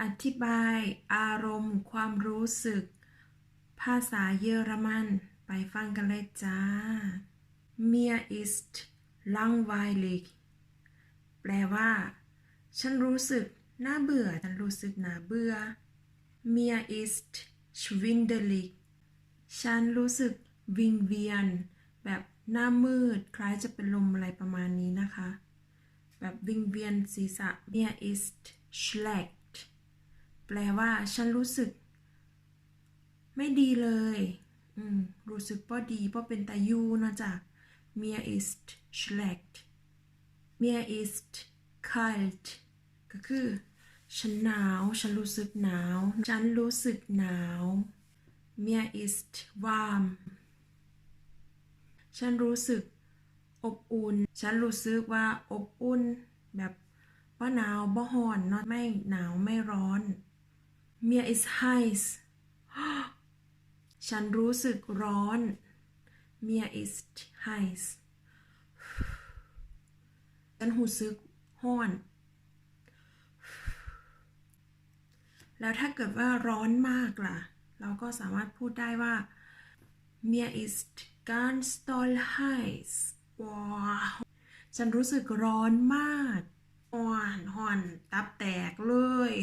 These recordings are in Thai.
อธิบายอารมณ์ความรู้สึก ภาษาเยอรมัน ไปฟังกันเลยจ้า Mir ist langweilig แปลว่า ฉันรู้สึกน่าเบื่อ ฉันรู้สึกน่าเบื่อ Mir ist schwindelig ฉันรู้สึกวิงเวียน แบบหน้ามืด คล้ายจะเป็นลมอะไรประมาณนี้นะคะ แบบวิงเวียนศีรษะ Mir ist schlecht แปลว่า ฉันรู้สึก ไม่ดีเลย อืม รู้สึกป้อดีป้อเป็นตายูนะจ๊ะ Mir ist schlecht Mir ist kalt ก็คือ ฉันหนาว ฉันรู้สึกหนาว ฉันรู้สึกหนาว Mir ist warm ฉันรู้สึกอบอุ่น ฉันรู้สึกว่าอบอุ่น แบบว่าหนาวบ่ฮ้อนเนาะไม่หนาวไม่ร้อน Mir ist heiß ฉันรู้สึกร้อน Mir ist heiß ฉันรู้สึกห้อน แล้วถ้าเกิดว่าร้อนมากล่ะ เราก็สามารถพูดได้ว่า Mir ist ganz doll heiß ว้าวฉันรู้สึกร้อนมากอ่อนห่อน ตับแตกเลย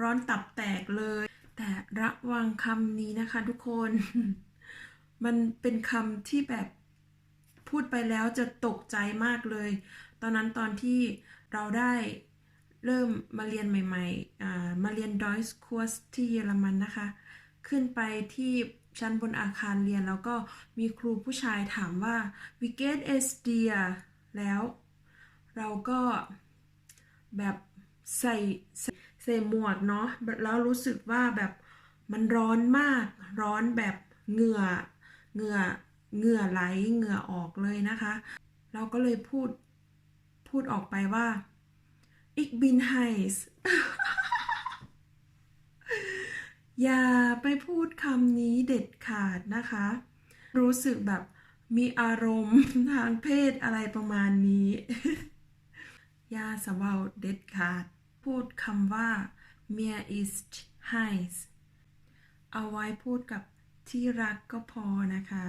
ร้อนตับแตกเลย แต่ระวังคำนี้นะคะทุกคน มันเป็นคำที่แบบพูดไปแล้วจะตกใจมากเลย ตอนนั้นตอนที่เราได้เริ่มมาเรียนใหม่ๆ มาเรียนดอยส์ค u สที่เยอรมันนะคะ ขึ้นไปที่ชั้นบนอาคารเรียนแล้วก็มีครูผู้ชายถามว่า w i g e t es dir แล้ว เราก็แบบใส่ใส่ใส่ หมวกเนาะแล้วรู้สึกว่าแบบมันร้อนมาก ร้อนแบบเหงื่อเหงื่อเหงื่อไหลเหงื่อออกเลยนะคะ เราก็เลยพูดพูดออกไปว่า ich bin heiß อย่าไปพูดคำนี้เด็ดขาดนะคะ รู้สึกแบบมีอารมณ์ทางเพศอะไรประมาณนี้ อย่าสะเวาเด็ดขาด พูดคำว่า mir ist heiß เอาไว้พูดกับที่รักก็พอนะคะ